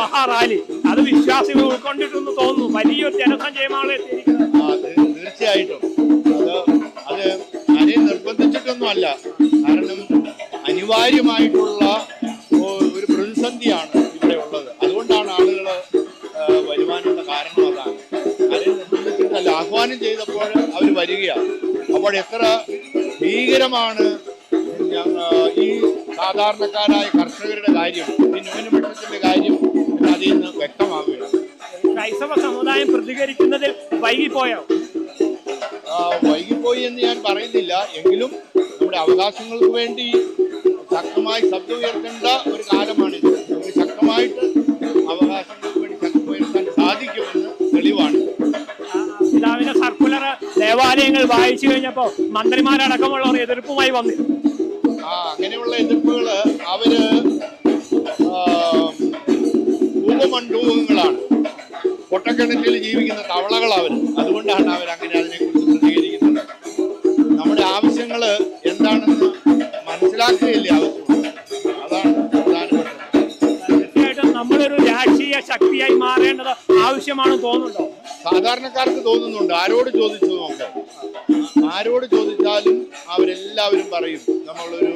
മഹാറാലി. അത് വിശ്വാസികൾ ഉൾക്കൊണ്ടിട്ടെന്ന് തോന്നുന്നു. വലിയൊരു ജനസഞ്ചയമാണ് തീർച്ചയായിട്ടും. അത് അത് ആരെയും നിർബന്ധിച്ചിട്ടൊന്നും കാരണം അനിവാര്യമായിട്ടുള്ള ഒരു പ്രതിസന്ധിയാണ് ഇവിടെ ഉള്ളത്. അതുകൊണ്ടാണ് ആളുകൾ വരുവാനുള്ള കാരണം അതാണ്. ആരെയും നിർബന്ധിച്ചിട്ടല്ല ആഹ്വാനം ചെയ്തപ്പോൾ അവർ വരികയാണ്. അപ്പോൾ എത്ര ഭീകരമാണ് ഈ സാധാരണക്കാരായ കർഷകരുടെ കാര്യം ഈ ന്യൂനപക്ഷത്തിന്റെ കാര്യം അതിൽ നിന്ന് വ്യക്തമാവുകയാണ്. ക്രൈസ്തവ സമുദായം പ്രതികരിക്കുന്നതിൽ വൈകിപ്പോയോ? വൈകിപ്പോയി എന്ന് ഞാൻ പറയുന്നില്ല. എങ്കിലും നമ്മുടെ അവകാശങ്ങൾക്ക് വേണ്ടി ശക്തമായി ശബ്ദം ഉയർത്തേണ്ട ഒരു കാലമാണിത്. നമുക്ക് ശക്തമായിട്ട് അവകാശങ്ങൾക്ക് വേണ്ടി ശബ്ദം ഉയർത്താൻ സാധിക്കുമെന്ന് തെളിവാണ്. പിതാവിന്റെ സർക്കുലർ ദേവാലയങ്ങൾ വായിച്ചു കഴിഞ്ഞപ്പോ മന്ത്രിമാരടക്കമുള്ളവർ എതിർപ്പുമായി വന്നിരുന്നു. ആ അങ്ങനെയുള്ള എതിർപ്പുകൾ അവർ ഭൂമണ്ഡൂകങ്ങളാണ് പൊട്ടക്കിണറ്റിൽ ജീവിക്കുന്ന തവളകൾ അവർ അതുകൊണ്ടാണ് അവർ അങ്ങനെ അതിനെക്കുറിച്ച് പ്രതികരിക്കുന്നത്. നമ്മുടെ ആവശ്യങ്ങൾ എന്താണെന്ന് മനസ്സിലാക്കുകയില്ലേ അതാണ് പ്രധാനപ്പെട്ടത് തീർച്ചയായിട്ടും നമ്മളൊരു രാഷ്ട്രീയ ശക്തിയായി മാറേണ്ടത് ആവശ്യമാണെന്ന് തോന്നുന്നുണ്ടോ? സാധാരണക്കാർക്ക് തോന്നുന്നുണ്ട്. ആരോട് ചോദിച്ചു നോക്ക്. ആരോട് ചോദിച്ചാലും അവരെല്ലാവരും പറയും നമ്മളൊരു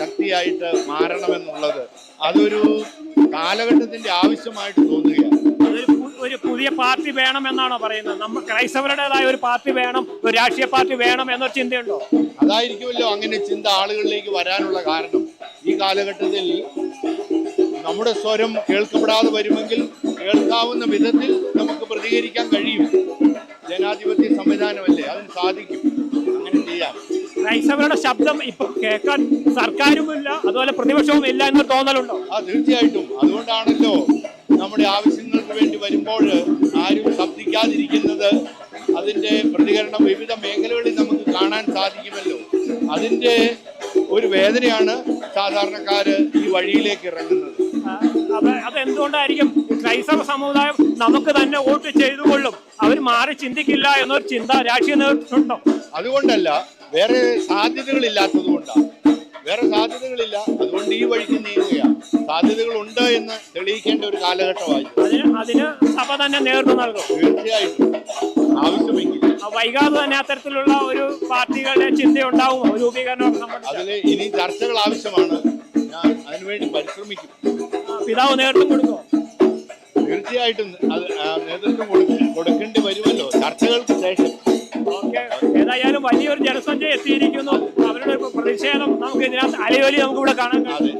ശക്തിയായിട്ട് മാറണമെന്നുള്ളത്. അതൊരു കാലഘട്ടത്തിന്റെ ആവശ്യമായിട്ട് തോന്നുകയാണ്. അതൊരു ഒരു പുതിയ പാർട്ടി വേണം എന്നാണോ പറയുന്നത്? നമ്മൾ ക്രൈസ്തവരുടേതായ ഒരു പാർട്ടി വേണം ഒരു രാഷ്ട്രീയ പാർട്ടി വേണം എന്നൊരു ചിന്തയുണ്ടോ? അതായിരിക്കുമല്ലോ അങ്ങനെ ചിന്ത ആളുകളിലേക്ക് വരാനുള്ള കാരണം. ഈ കാലഘട്ടത്തിൽ നമ്മുടെ സ്വരം കേൾക്കപ്പെടാതെ വരുമെങ്കിൽ കേൾക്കാവുന്ന വിധത്തിൽ നമുക്ക് പ്രതികരിക്കാൻ കഴിയും. ജനാധിപത്യ സംവിധാനമല്ലേ? അതിന് സാധിക്കും. അങ്ങനെ ചെയ്യാം. ക്രൈസ്തവരുടെ ശബ്ദം ഇപ്പൊ കേൾക്കാൻ സർക്കാരുമില്ല അതുപോലെ പ്രതിപക്ഷവും ഇല്ല എന്ന് തോന്നലുണ്ടോ? ആ തീർച്ചയായിട്ടും. അതുകൊണ്ടാണല്ലോ നമ്മുടെ ആവശ്യങ്ങൾക്ക് വേണ്ടി വരുമ്പോൾ ആരും ശബ്ദിക്കാതിരിക്കുന്നത്. അതിന്റെ പ്രതികരണം വിവിധ മേഖലകളിൽ നമുക്ക് കാണാൻ സാധിക്കുമല്ലോ. അതിന്റെ ഒരു വേദനയാണ് സാധാരണക്കാര് ഈ വഴിയിലേക്ക് ഇറങ്ങുന്നത്. അതെന്തുകൊണ്ടായിരിക്കും? ക്രൈസ്തവ സമുദായം നമുക്ക് തന്നെ വോട്ട് ചെയ്തുകൊള്ളും. അവർ മാറി ചിന്തിക്കില്ല എന്നൊരു ചിന്ത രാഷ്ട്രീയ നേതൃത്വമുണ്ടോ അതുകൊണ്ടല്ല വേറെ സാധ്യതകളില്ലാത്തത് കൊണ്ടാണ് വേറെ സാധ്യതകളില്ല അതുകൊണ്ട് ഈ വഴിക്ക് നീങ്ങുകയാണ് സാധ്യതകൾ ഉണ്ട് എന്ന് തെളിയിക്കേണ്ട ഒരു കാലഘട്ടമായി അതിന് അതിന് സഭ തന്നെ നേതൃത്വം നൽകും. തീർച്ചയായിട്ടും ആവശ്യമെങ്കിൽ. വൈകാതെ തന്നെ അത്തരത്തിലുള്ള ഒരു പാർട്ടികളുടെ ചിന്തയുണ്ടാവും രൂപീകരണം അതിൽ ഇനി ചർച്ചകൾ ആവശ്യമാണ്. ഞാൻ അതിനുവേണ്ടി പരിശ്രമിക്കും. പിതാവ് നേതൃത്വം കൊടുക്കും തീർച്ചയായിട്ടും അത് നേതൃത്വം കൊടുക്ക- കൊടുക്കേണ്ടി വരുമല്ലോ. ചർച്ചകൾക്ക് ശേഷം വലിയൊരു ജനസംഖ്യ എത്തിയിരിക്കുന്നു. അവരുടെ പ്രതിഷേധം നമുക്ക് ഇതിനകത്ത് അലയൊലി നമുക്ക് ഇവിടെ കാണാൻ കഴിയും.